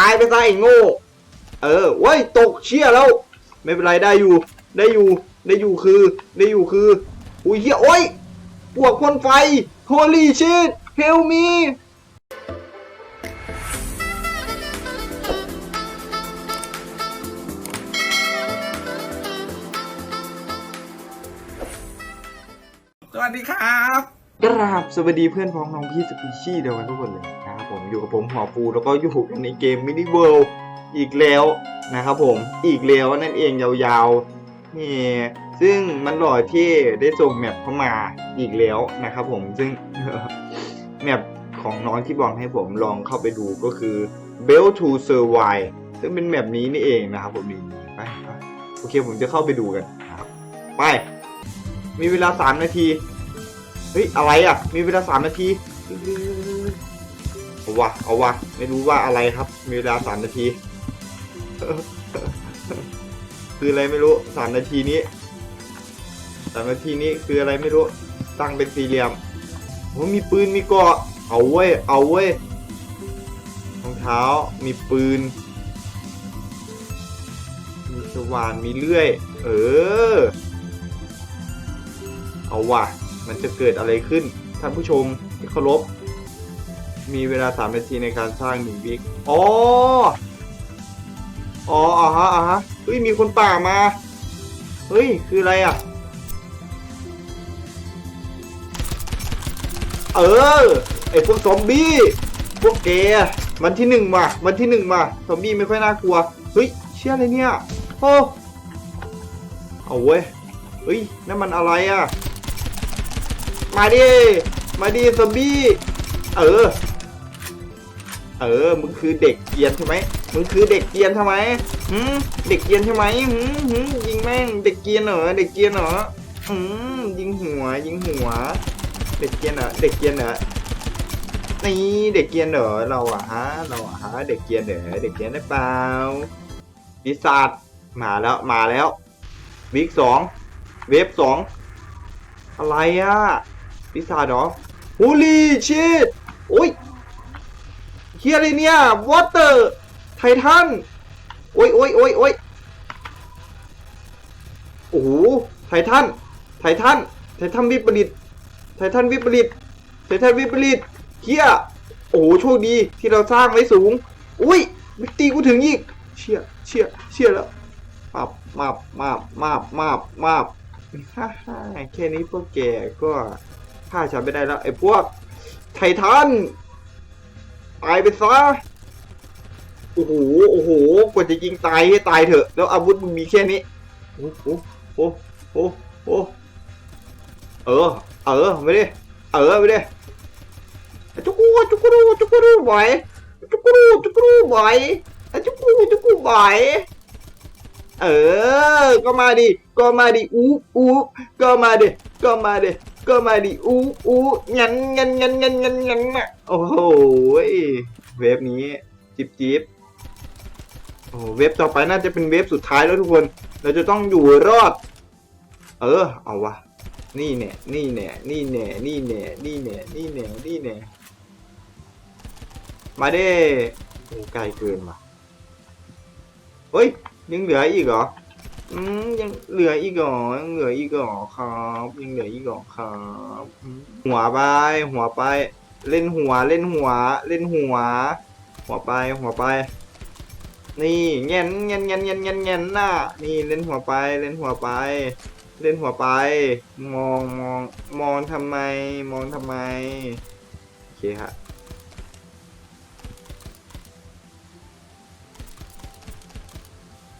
ตายไปซะไอ้โง่ เออว้ยตกเชี่ยแล้ว ไม่เป็นไรได้อยู่ ได้อยู่ ได้อยู่คือ ได้อยู่คือ อุ้ยเฮียโอ้ยปวกพ่นไฟ holy shit help me สวัสดีครับ กราบสวัสดีเพื่อนพ้องน้องพี่สปีชี่เดียวกันทุกคนเลย นะครับผมอยู่กับผมหัวฟูแล้วก็อยู่ในเกมมินิเวิลด์อีกแล้วนะครับผมอีกแล้วนั่นเองยาวๆนี่ซึ่งมันหล่อที่ได้ส่งแมปเข้ามาอีกแล้วนะครับผมซึ่งแมปของน้องที่บอกให้ผมลองเข้าไปดูก็คือ Bell to Survive ซึ่งเป็นแมปนี้นี่เองนะครับผมนี่ไปโอเคผมจะเข้าไปดูกันนะครับไป มีเวลาสามนาที เฮ้ย อะไรอะ มีเวลาสามนาที วะเอาวะไม่รู้ว่าอะไรครับ มีเวลาสามนาที คืออะไรไม่รู้สามนาทีนี้สามนาทีนี้คืออะไรไม่รู้ ตั้งเป็นสี่เหลี่ยมโอ้มีปืนมีเกาะเอาเว้ยเอาเว้ยรองเท้ามีปืน มีสว่านมีเลื่อย เออ เอาว่ะ มันจะเกิดอะไรขึ้นท่านผู้ชมที่เคารพ มีเวลาสามนาทีในการสร้างหนึ่งวิกอ๋อ อ๋ออะฮะอะฮะเฮ้ย มีคนป่ามา เฮ้ย คืออะไรอะ เออ ไอพวกซอมบี้ พวกแกวันที่หนึ่งว่ะวันที่หนึ่งว่ะซอมบี้ไม่ค่อยน่ากลัว เฮ้ย เชื่ออะไรเนี่ย โอ้เอาเว้ย เฮ้ย นั่นมันอะไรอะ มาดิ มาดิซอมบี้ เออ เออ มึงคือเด็กเกียนใช่ไหมมึงคือเด็กเกียนใช่ไมหืมเด็กเกียนใช่ไหมหืมหืมยิงแม่ง เด็กเกียนเหรอ เด็กเกียนเหรอหืมยิงหัว ยิงหัว เด็กเกียนเหรอ เด็กเกียนเหรอ นี่เด็กเกียนเหรอ เราอะฮะ เราอะฮะ เด็กเกียนเหรอ เด็กเกียนได้เปล่าปีศาจมาแล้ว มาแล้ว วิกสอง เวฟสอง อะไรอะปีศาจเหรอ Holy shit โอ้ยเฮียอะไรเนี่ย Water ไททันโอ้ยโอ้ยโอ้ยโอ้ยโอ้โหไททันไททันไททันวิปริตไททันวิปริตไททันวิปริตเฮียโอ้โหโชคดีที่เราสร้างไว้สูง อุ้ยมิตีกูถึงอีกเชี่ยเชี่ยเชี่ยแล้วมาบมาบมาบมาบมาบมาบฮ่าฮ่าแค่นี้พวกแกก็ฆ่าฉันไม่ได้แล้วไอ้พวกไททัน ตายไปซะโอ้โหโอ้โหกว่าจะยิงตายให้ตายเถอะ แล้วอาวุธมึงมีแค่นี้โอ้โหโอ้โหโอ้เออ เออไม่ได้เออไม่ได้จุกูจุกูจุกูไหวจุกูจุกูไหวจุกูจุกกูไหวเออ ก็มาดิ ก็มาดิ อู้อู้ก็มาดิ ก็มาดิ ก็มาดิอู้อู้งันงันงันงันงันงันอะโอ้โหเวฟนี้จิบจิบโอ้เวฟต่อไปน่าจะเป็นเวฟสุดท้ายแล้วทุกคน เราจะต้องอยู่รอด เออ เอาวะนี่แน่นี่แน่นี่แน่นี่แน่นี่แน่นี่แน่นี่แน่มาเด้โอ้ไกลเกินว่ะเฮ้ยยังเหลืออีกเหรอ อืมยังเหลืออีกหรอยังเหลืออีกหรอครับยังเหลืออีกหรอครับหัวไปหัวไป เล่นหัวเล่นหัว เล่นหัว หัวไปหัวไป นี่เงี้ยนเงี้ยนเงี้ยนเงี้ยนเงี้ยนเงี้ยนน่ะนี่เล่นหัวไปเล่นหัวไป เล่นหัวไป มองมองมองทำไม มองทำไมโอเคฮะ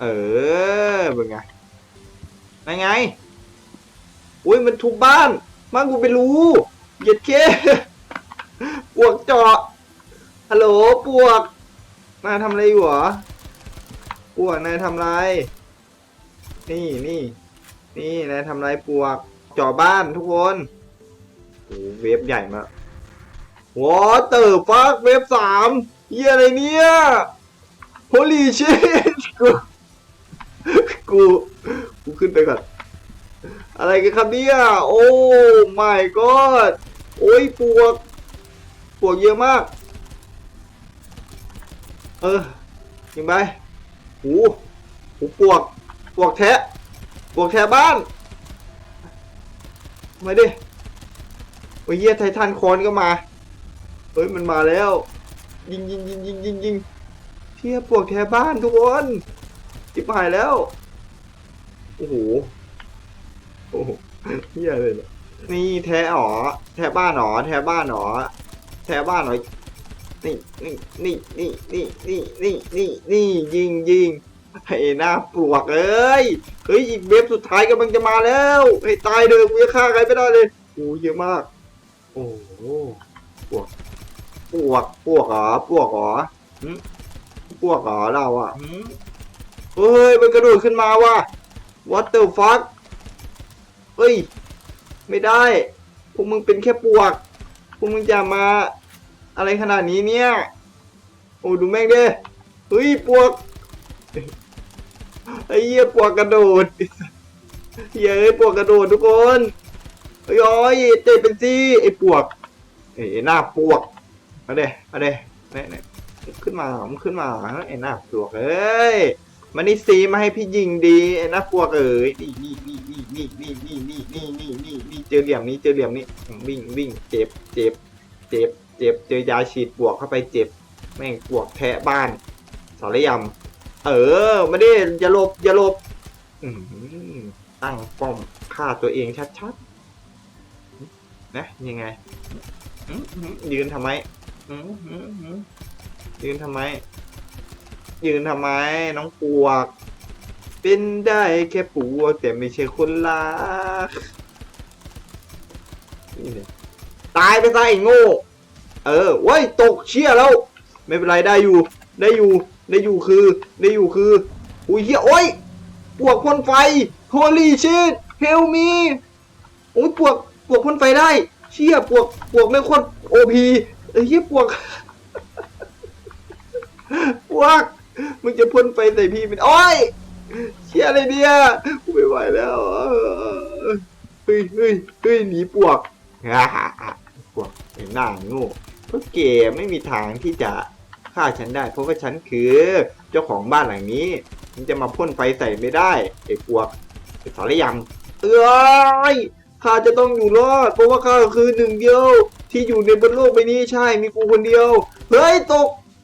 เออเป็นไงนั่นไง อุ้ยมันทุบบ้านบ้านกูเป็นรูเหยียดเคปวกเจาะฮัลโหลปวกนายทำอะไรอยู่หรอปวกนายทำอะไร นี่นี่นี่นายทำอะไรปวกเจาะบ้านทุกคนโอ้เวฟใหญ่มากวอเตอร์ฟักเวฟสามเฮียอะไรเนี่ย Holy shit กูกูขึ้นไปก่อนอะไรกันครับเนี่ยโอ้ my god โอ้ยปวกปวกเยอะมาก เออยิงไปหูหูปวกปวกแทะปวกแทะบ้านมาดิโอ้ยเหี้ยไททันคอนก็มาเฮ้ยมันมาแล้ว ยิงยิงยิงยิงยิงยิงเทียปวกแทะบ้านทุกคนจิบหายแล้ว โอ้โหโอ้โหเฮียเลยเนี่ยนี่แท้หรอแท้บ้านหรอแท้บ้านหรอแท้บ้านหรอนี่นี่นี่นี่นี่นี่นี่นี่นี่ยิงยิงไอ้หน้าปลวกเอ้ยเฮ้ยอีกเว็บสุดท้ายกำลังจะมาแล้วให้ตายเดิมกูจะฆ่าใครไม่ได้เลยโอ้เยอะมาก โอ้โหปวกปวกปวกเหรอปวกเหรอหึปวกเหรอเราอะเฮ้ยมันกระโดดขึ้นมาว่ะ what the fuck เฮ้ย ไม่ได้ พวกมึงเป็นแค่ปวก พวกมึงจะมา อะไรขนาดนี้เนี่ย โอ้ดูแม่งดิเฮ้ยปวก ไอ้เหี้ยปวกกระโดดเหี้ยเอ้ยปวกกระโดดทุกคนโอ้ยเตะเป็นซี่ไอ้ปวกไอ้หน้าปวกมาเด้มาเด้เนี่ยเนี่ยขึ้นมามันขึ้นมาไอ้หน้าปวกเอ้ย มานี่ซีมาให้พี่ยิงดีไอ้น้าปวกเอ้ยนี่นี่นี่นี่นี่นี่นี่นี่นี่นี่นี่เจอเหลี่ยมนี้เจอเหลี่ยมนี้วิ่งวิ่งเจ็บเจ็บเจ็บเจ็บเจอยาฉีดปวกเข้าไปเจ็บ แม่งปวกแทะบ้านสารยำเออมาดิอย่าลบอย่าลบตั้งป้อมฆ่าตัวเองชัดๆนะยังไงยืนทำไมยืนทำไม ยืนทำไมน้องปวก เป็นได้แค่ปวกแต่ไม่ใช่คนรักนี่เนี่ยตายไปซะไอ้โง่ เออเว้ยตกเชี่ยแล้ว ไม่เป็นไรได้อยู่ ได้อยู่ ได้อยู่คือ ได้อยู่คือ อุ้ยเฮียโอ้ยปวกพ่นไฟ holy shit help me โอ้ยปวกปวกพ่นไฟได้ เชี่ยปวกปวกไม่โคตรโอพีเอ้ยเฮียปวก ปวก มึงจะพ่นไฟใส่พี่เป็นโอ้ยเชี่ยอะไรเนี่ยกูไม่ไหวแล้วเฮ้ยเฮ้ยเฮ้ยหนีปวกฮ่าฮ่าฮ่าปวกไอ้หน้าโง่เพราะเกไม่มีทางที่จะฆ่าฉันได้ เพราะว่าฉันคือเจ้าของบ้านหลังนี้มันจะมาพ่นไฟใส่ไม่ได้ไอ้พวกไอ้สารยำเอ้ยข้าจะต้องอยู่รอด เพราะว่าข้าคือหนึ่งเดียวที่อยู่ในบนโลกใบนี้ใช่มีกูคนเดียวเฮ้ยตก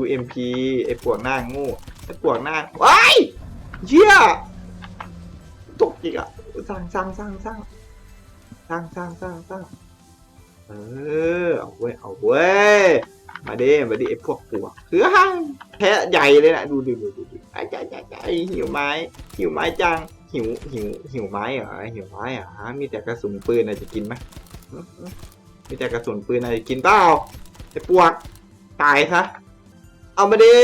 UMP ไอ้ปวกหน้าง่ไอ้ปวกหน้าว้ายเชี่ยตกอีกอะสร้างสร้างสร้างสร้างสร้างสร้างสร้างสร้างเออเอาเว้ยเอาเว้ยมาด้มาดิไอ้พวกปวกเฮ้ยแพะใหญ่เลยนะดูดูดูดูดูไอ้ใจใจใจหิวไม้หิวไม้จังหิวหิวหิวไม้เหรอหิวไม้เหรอมีแต่กระสุนปืนอะไรจะกินไหมมีแต่กระสุนปืนอะไรกินเปล่าไอ้ปวกตายซะ เอามาดิ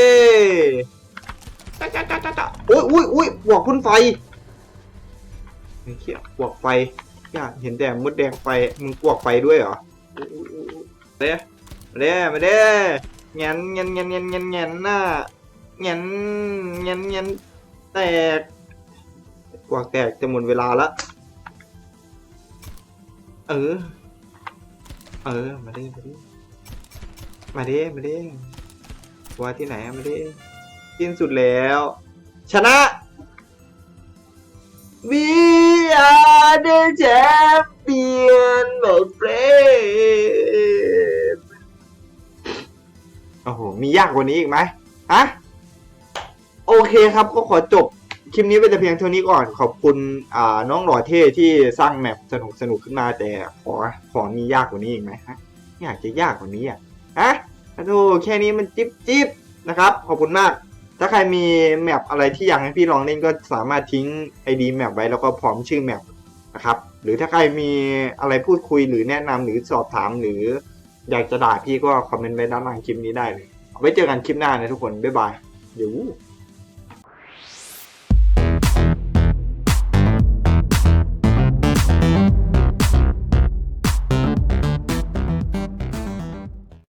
จ้าจ้าจ้าจ้าจ้าอุ้ยอุ้ยอุ้ยปวกพ่นไฟไอ้เขี้ยปวกไฟอยากเห็นแต่มดแดงไฟ มึงปวกไฟด้วยเหรออุ๊ยอุ๊ยอุ๊ยอุ๊ยเด้มาเด้มาเด้เงี้ยเงี้ยเงี้ยเงี้ยเงี้ยเงี้ยน่ะเงี้ยเงี้ยเงี้ยแตกกวางแตกจะหมดเวลาละ เออ เออ มาเด้มาเด้มาเด้มาเด้ ว่าที่ไหนอะมาเด้สิ้นสุดแล้ว ชนะ We are the champion my friend โอ้โห มียากกว่านี้อีกไหมฮะ โอเคครับก็ขอจบคลิปนี้ไปแต่เพียงเท่านี้ก่อน ขอบคุณอ่าน้องหล่อเท่ที่สร้างแมปสนุกสนุกขึ้นมาแต่ขอขอมียากกว่านี้อีกไหมฮะอยากจะยากกว่านี้อะฮะ โอ้แค่นี้มันจิ๊บจิ๊บนะครับ ขอบคุณมาก ถ้าใครมีแมปอะไรที่อยากให้พี่ลองเล่นก็สามารถทิ้ง ID แมปไว้แล้วก็พร้อมชื่อแมปนะครับ หรือถ้าใครมีอะไรพูดคุยหรือแนะนำหรือสอบถามหรืออยากจะด่าพี่ก็คอมเมนต์ไว้ด้านล่างคลิปนี้ได้เลยเอาไว้เจอกันคลิปหน้านะทุกคน บ๊ายบายเดี๋ยว